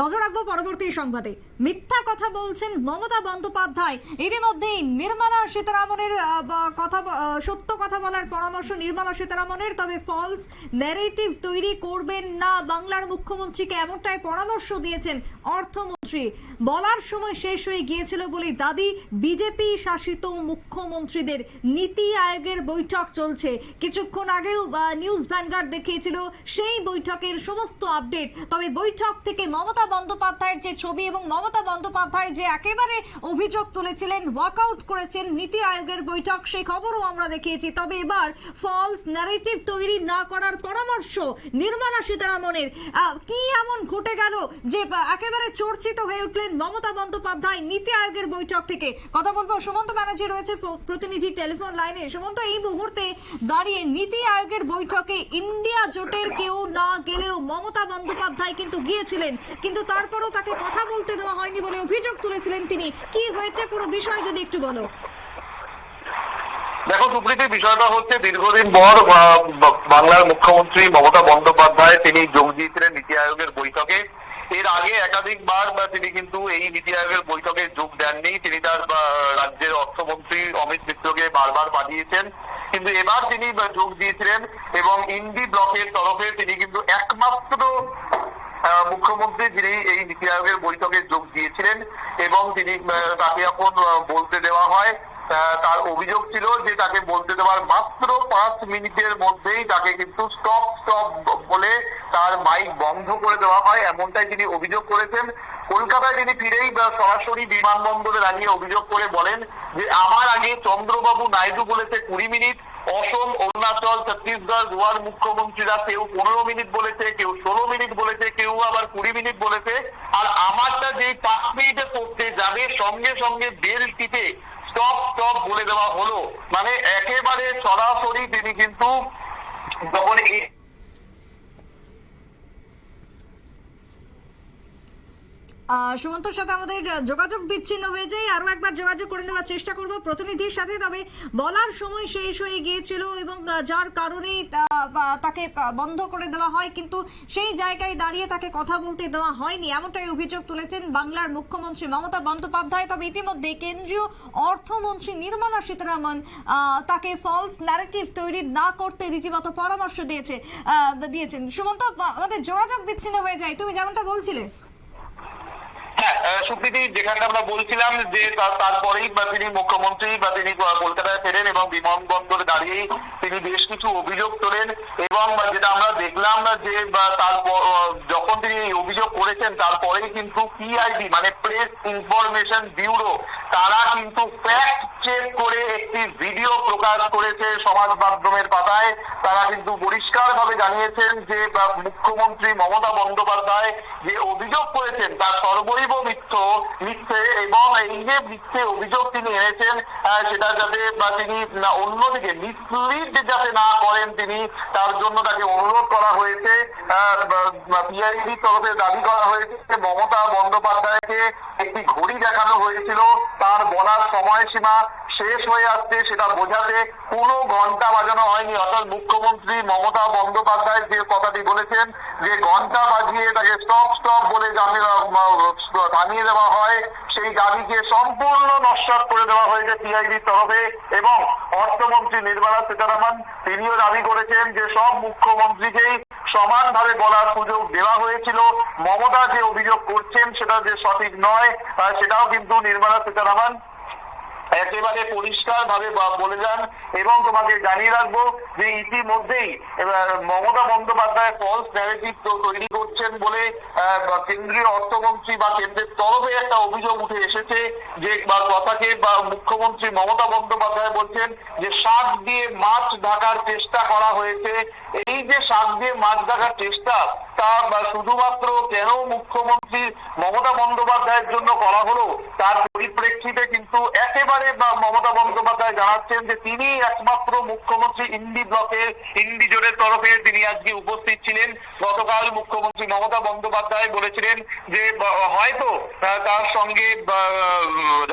নজর রাখব পরবর্তী সংবাদে। মিথ্যা কথা বলছেন মমতা বন্দ্যোপাধ্যায়। ইতিমধ্যেই নির্মলা সীতারামনের কথা সত্য কথা বলার পরামর্শ নির্মলা সীতারামনের। তবে ফলস ন্যারেটিভ তৈরি করবেন না। বাংলার মুখ্যমন্ত্রীকে এমনটাই পরামর্শ দিয়েছেন অর্থমন্ত্রী বলার সময় শেষ হয়ে গিয়েছিল বলে দাবি বিজেপি শাসিত মুখ্যমন্ত্রীদের। নীতি আয়োগের বৈঠক চলছে। কিছুক্ষণ আগেও নিউজ ভ্যানগার্ড দেখিয়েছিল সেই বৈঠকের সমস্ত আপডেট। তবে বৈঠক থেকে মমতা বন্দ্যোপাধ্যায়ের যে ছবি এবং মমতা বন্দ্যোপাধ্যায় যে একেবারে অভিযোগ তুলেছিলেন ওয়াকআউট করেছেন নীতি আয়োগের বৈঠক, সেই খবরও আমরা দেখিয়েছি। তবে এবার ফলস ন্যারেটিভ তৈরি না করার পরামর্শ নির্মলা সীতারামনের। কি এমন ঘটে গেল যে একেবারে চর্চিত হয়ে উঠলেন মমতা বন্দ্যোপাধ্যায় নীতি আয়োগের বৈঠক থেকে। কথা বলব সুমন্ত ব্যানার্জি রয়েছে প্রতিনিধি টেলিফোন লাইনে। সুমন্ত, এই মুহূর্তে দাঁড়িয়ে নীতি আয়োগের বৈঠকে ইন্ডিয়া জোটের কেউ না গেলেও মমতা বন্দ্যোপাধ্যায় কিন্তু গিয়েছিলেন। কিন্তু তারপরও তাকে কথা বলতে দেওয়া হয়নি বলে অভিযোগ তুলেছিলেন তিনি। কি হয়েছে পুরো বিষয় যদি একটু বলো। দেখো, সুপ্রীতি, বিষয়টা হচ্ছে দীর্ঘদিন পর বাংলার মুখ্যমন্ত্রী মমতা বন্দ্যোপাধ্যায় তিনি যোগ দিয়েছিলেন নীতি আয়োগের বৈঠকে। এর আগে একাধিকবার তিনি কিন্তু এই নীতি আয়োগের বৈঠকে যোগ দেননি। তিনি তার রাজ্যের অর্থমন্ত্রী অমিত মিত্রকে বারবার পাঠিয়েছেন। কিন্তু এবার তিনি যোগ দিয়েছিলেন এবং ইন্ডি ব্লকের তরফে তিনি কিন্তু একমাত্র মুখ্যমন্ত্রী যিনি এই নীতি আয়োগের বৈঠকে যোগ দিয়েছিলেন এবং তিনি তাকে এখন বলতে দেওয়া হয় তার অভিযোগ ছিল যে তাকে বলতে দেওয়ার মাত্র পাঁচ মিনিটের মধ্যেই তাকে কিন্তু স্টপ স্টপ বলে তার মাইক বন্ধ করে দেওয়া হয়। এমনটাই তিনি অভিযোগ করেছেন। কলকাতায় তিনি ফিরেই সরাসরি বিমানবন্দরে দাঁড়িয়ে অভিযোগ করে বলেন যে আমার আগে চন্দ্রবাবু নাইডু বলেছে কুড়ি মিনিট, অসম, অরুণাচল, ছত্তিশগড়, গোয়ার মুখ্যমন্ত্রীরা কেউ পনেরো মিনিট বলেছে, কেউ ষোলো মিনিট বলেছে, কেউ আবার কুড়ি মিনিট বলেছে। আর আমারটা যেই পাঁচ মিনিটে করতে যাবে, সঙ্গে সঙ্গে বেল টিপে স্টপ টপ বলে দেওয়া হলো। মানে একেবারে সরাসরি তিনি কিন্তু যখন এই সুমন্তর সাথে আমাদের যোগাযোগ বিচ্ছিন্ন হয়ে যায়। আরও একবার যোগাযোগ করে নেওয়ার চেষ্টা করব প্রতিনিধির সাথে, তবে বলার সময় শেষ হয়ে গিয়েছিল এবং যার কারণে তাকে বন্ধ করে দেওয়া হয়। কিন্তু সেই জায়গায় দাঁড়িয়ে তাকে কথা বলতে দেওয়া হয়নি। এমনটাই অভিযোগ তুলেছেন বাংলার মুখ্যমন্ত্রী মমতা বন্দ্যোপাধ্যায়। তবে ইতিমধ্যে কেন্দ্রীয় অর্থমন্ত্রী নির্মলা সীতারামন তাকে ফলস ন্যারেটিভ তৈরি না করতে রীতিমতো পরামর্শ দিয়েছে দিয়েছেন। সুমন্ত আমাদের যোগাযোগ বিচ্ছিন্ন হয়ে যায়। তুমি যেমনটা বলছিলে। হ্যাঁ সুপ্রীতি যেখানে আমরা বলছিলাম যে তারপরেই বা তিনি মুখ্যমন্ত্রী বা তিনি কলকাতায় ফেরেন এবং বিমানবন্দরে দাঁড়িয়েই তিনি বেশ কিছু অভিযোগ তোলেন এবং যেটা আমরা দেখলাম যে তারপর, যখন তিনি এই অভিযোগ করেছেন, তারপরেই কিন্তু পিআইবি মানে প্রেস ইনফরমেশন ব্যুরো তারা কিন্তু ফ্যাক্ট চেক করে একটি ভিডিও প্রকাশ করেছে সমাজ মাধ্যমের পাতায়। তারা কিন্তু পরিষ্কারভাবে জানিয়েছেন যে মুখ্যমন্ত্রী মমতা বন্দ্যোপাধ্যায় যে অভিযোগ করেছেন, তার সর্বৈব মিথ্য মিথ্যে এবং এই যে মিথ্যে অভিযোগ তিনি এনেছেন সেটা যাতে বা তিনি অন্যদিকে মিসলিড যাতে না করেন তিনি, তার জন্য তাকে অনুরোধ করা হয়েছে পিআইডি তরফে দাবি করা হয়েছে মমতা বন্দ্যোপাধ্যায়কে একটি ঘড়ি দেখানো হয়েছিল, তার বলার সময়সীমা শেষ হয়ে আসছে সেটা বোঝাতে কোনো ঘণ্টা বাজানো হয়নি। অর্থাৎ মুখ্যমন্ত্রী মমতা বন্দ্যোপাধ্যায় যে কথাটি বলেছেন যে ঘণ্টা বাজিয়ে তাকে স্টপ স্টপ বলে দেওয়া- থামিয়ে দেওয়া হয়, সেই দাবিকে সম্পূর্ণ নস্বাত করে দেওয়া হয়েছে সিআইডির তরফে এবং অর্থমন্ত্রী নির্মলা সীতারামন তিনিও দাবি করেছেন যে সব মুখ্যমন্ত্রীকেই সমানভাবে বলার সুযোগ দেওয়া হয়েছিল। মমতা যে অভিযোগ করছেন সেটা যে সঠিক নয় সেটাও কিন্তু নির্মলা সীতারামন একেবারে পরিষ্কার ভাবে বলে যান এবং তোমাকে জানিয়ে রাখব যে ইতিমধ্যেই মমতা বন্দ্যোপাধ্যায় ফলস ন্যারেটিভ তৈরি করছেন বলে কেন্দ্রীয় অর্থমন্ত্রী বা কেন্দ্রের তরফে একটা অভিযোগ উঠে এসেছে যে, বা কথাকে, বা মুখ্যমন্ত্রী মমতা বন্দ্যোপাধ্যায় বলছেন যে শাক দিয়ে মাছ ঢাকার চেষ্টা করা হয়েছে। এই যে শাক দিয়ে মাছ ঢাকার চেষ্টা তা বা শুধুমাত্র কেন মুখ্যমন্ত্রী মমতা বন্দ্যোপাধ্যায়ের জন্য করা হলো, তার পরিপ্রেক্ষিতে কিন্তু একেবারে মমতা বন্দ্যোপাধ্যায় জানাচ্ছেন যে তিনি একমাত্র মুখ্যমন্ত্রী ইন্ডি ব্লকের ইন্ডি জোটের তরফে তিনি আজকে উপস্থিত ছিলেন। গতকাল মুখ্যমন্ত্রী মমতা বন্দ্যোপাধ্যায় বলেছিলেন যে হয়তো তার সঙ্গে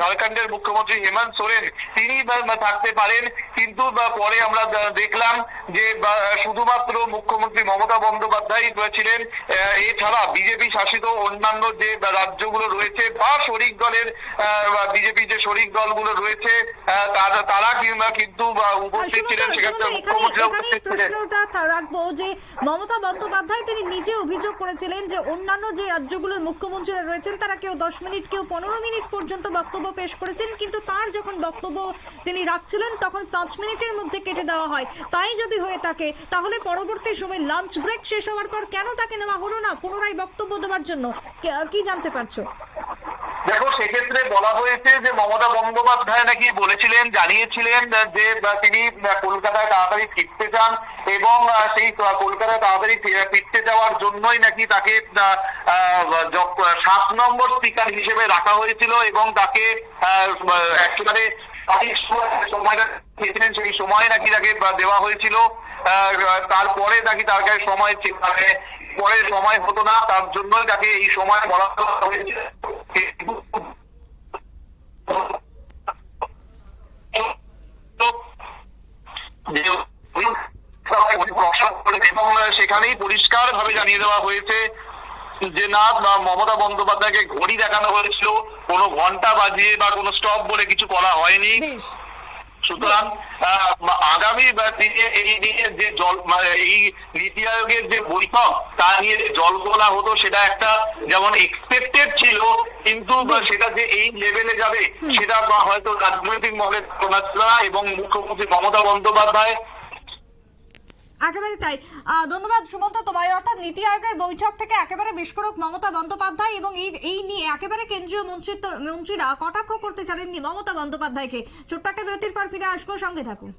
ঝাড়খণ্ডের মুখ্যমন্ত্রী হেমন্ত সোরেন, তিনি থাকতে পারেন। কিন্তু পরে আমরা দেখলাম যে শুধুমাত্র মুখ্যমন্ত্রী মমতা বন্দ্যোপাধ্যায় ছিলেন আহ, এছাড়া বিজেপি শাসিত অন্যান্য যে রাজ্যগুলো রয়েছে বা শরিক দলের বিজেপি যে শরিক দলগুলো রয়েছে তারা কিংবা কিন্তু উপস্থিত ছিলেন সেক্ষেত্রে এখানেই উপস্থিত ছিলেন। রাখব যে মমতা বন্দ্যোপাধ্যায় তিনি নিজে অভিযোগ করেছিলেন যে অন্যান্য যে রাজ্যগুলোর মুখ্যমন্ত্রীরা রয়েছেন তারা কেউ দশ মিনিট কেউ পনেরো মিনিট পর্যন্ত বক্তব্য পেশ করেছেন কিন্তু তার যখন বক্তব্য তিনি রাখছিলেন তখন পাঁচ মিনিটের মধ্যে কেটে দেওয়া হয়। তাই যদি হয়ে থাকে তাহলে পরবর্তী সময় লাঞ্চ ব্রেক শেষ হওয়ার পর কেন তাকে নেওয়া হলো না, পুনরায় বক্তব্য দেওয়ার জন্য। কি জানতে পারছ? দেখো, সেক্ষেত্রে বলা হয়েছে যে মমতা বন্দ্যোপাধ্যায় নাকি বলেছিলেন, জানিয়েছিলেন যে তিনি কলকাতায় তাড়াতাড়ি ফিরতে চান এবং সেই কলকাতায় তাড়াতাড়ি ফিরতে যাওয়ার জন্যই নাকি তাকে সাত নম্বর স্পিকার হিসেবে রাখা হয়েছিল এবং তাকে একেবারে সময়টা সেই সময় নাকি তাকে দেওয়া হয়েছিল। তারপরে নাকি তার কাছে সময় মানে পরে সময় হতো না, তার জন্যই তাকে এই সময় বলা হয়েছিল এবং সেখানেই পরিষ্কার ভাবে জানিয়ে দেওয়া হয়েছে যে, না মমতা বন্দ্যোপাধ্যায়কে ঘড়ি দেখানো হয়েছিল। কোনো ঘণ্টা বাজিয়ে বা কোনো স্টপ বলে কিছু করা হয়নি। সুতরাং আগামী দিনে এই নিয়ে যে জল মানে এই নীতি আয়োগের যে বৈঠক তা নিয়ে যে জল গোলা হতো সেটা একটা যেমন এক্সপেক্টেড ছিল কিন্তু সেটা যে এই লেভেলে যাবে সেটা বা হয়তো রাজনৈতিক মহলে ছিল না এবং মুখ্যমন্ত্রী মমতা বন্দ্যোপাধ্যায় একেবারে তাই। ধন্যবাদ সুমন্ত তোমায়। অর্থাৎ নীতি আয়োগের বৈঠক থেকে একেবারে বিস্ফোরক মমতা বন্দ্যোপাধ্যায় এবং এই নিয়ে একেবারে কেন্দ্রীয় মন্ত্রিত্ব, মন্ত্রীরা কটাক্ষ করতে ছাড়েননি মমতা বন্দ্যোপাধ্যায়কে। ছোট্ট একটা বিরতির পর ফিরে আসব। সঙ্গে থাকুন।